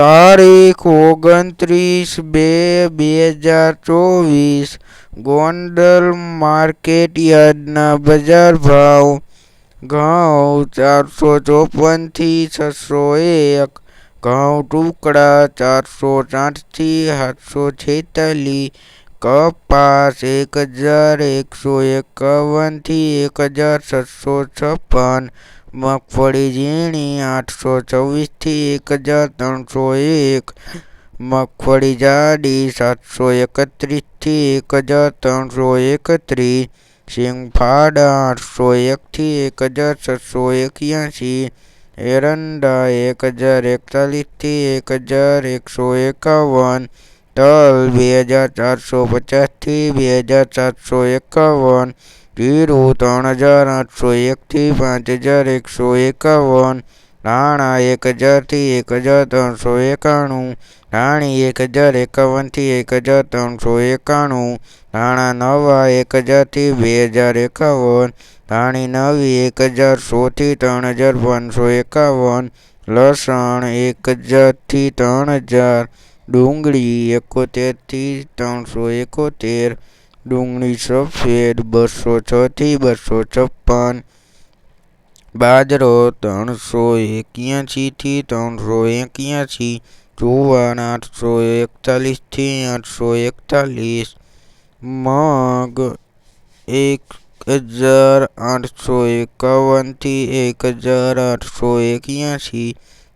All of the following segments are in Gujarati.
તારીખ ઓગણત્રીસ બે બે હજાર ચોવીસ, ગોંડલ માર્કેટ યાર્ડના બજાર ભાવ, ઘઉં ચારસો ચોપનથી છસો એક, ઘઉં ટુકડા ચારસો સાઠથી સાતસો છેતાલીસ, કપાસ એક હજાર એકસો એકાવનથી એક હજાર છસો છપ્પન મગફળી ઝીણી આઠસો છવ્વીસથી એક હજાર ત્રણસો એક. મગફળી જાડી સાતસો એકત્રીસથી એક હજાર ત્રણસો એકત્રીસ. સિંગફાડા આઠસો એકથી એક હજાર છસો એક્યાસી. એરંડા એક હજાર એકતાલીસથી એક હજાર એકસો એકાવન. તલ બે હજાર ચારસો પચાસથી બે હજાર સાતસો એકાવન જીરું ત્રણ હજાર આઠસો એકથી પાંચ હજાર એકસો એકાવન ધાણા એક હજારથી એક હજાર ત્રણસો એકાણું નાણી એક હજાર એકાવનથી એક હજાર ત્રણસો એકાણું ધાણા નવા એક હજારથી બે હજાર એકાવન નાણી નવી એક હજાર સોથી ત્રણ હજાર પાંચસો એકાવન, લસણ એક હજારથી ત્રણ હજાર ડુંગળી એકોતેરથી ત્રણસો એકોતેર, ડુંગળી સફેદ બસો છથી બસો છપ્પન, બાજરો ત્રણસો એક્યાસીથી ત્રણસો એક્યાસી, જુવાર આઠસો એકતાલીસથી આઠસો એકતાલીસ, મગ એક હજાર આઠસો એકાવનથી એક હજાર આઠસો એક્યાસી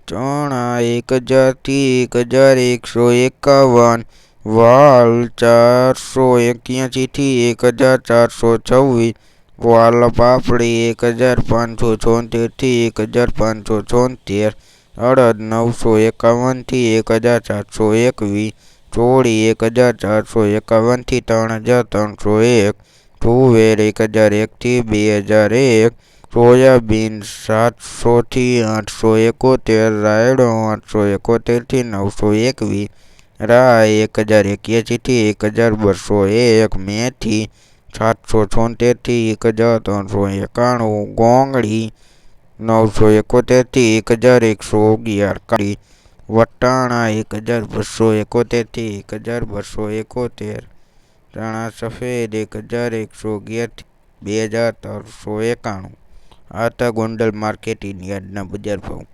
ચણા એક હજારથી એક હજાર એકસો એકાવન, વાલ ચારસો એક્યાસીથી એક હજાર ચારસો છવ્વીસ, વાલ પાપડી એક હજાર પાંચસો છોતેરથી એક હજાર પાંચસો છોતેર, અડદ નવસો એકાવનથી એક હજાર સાતસો એકવીસ, ચોળી એક હજાર ચારસો એકાવનથી ત્રણ હજાર ત્રણસો એક, તુવેર એક હજાર એકથી બે હજાર એક સોયાબીન સાતસોથી આઠસો એકોતેર, રાયડો આઠસો એકોતેરથી નવસો એકવીસ રાય એક હજાર એક્યાસીથી એક હજાર બસો એક, મેથી સાતસો છોતેરથી એક હજાર ત્રણસો એકાણું, ગોંગળી નવસો એકોતેરથી એક હજાર એકસો અગિયાર, કાળી વટાણા એક હજાર બસો એકોતેરથી એક હજાર બસો એકોતેર ચણા સફેદ એક હજાર એકસો અગિયારથી બે હજાર ત્રણસો એકાણું. આ હતા ગોંડલ માર્કેટ યાર્ડના બજાર ભાવ.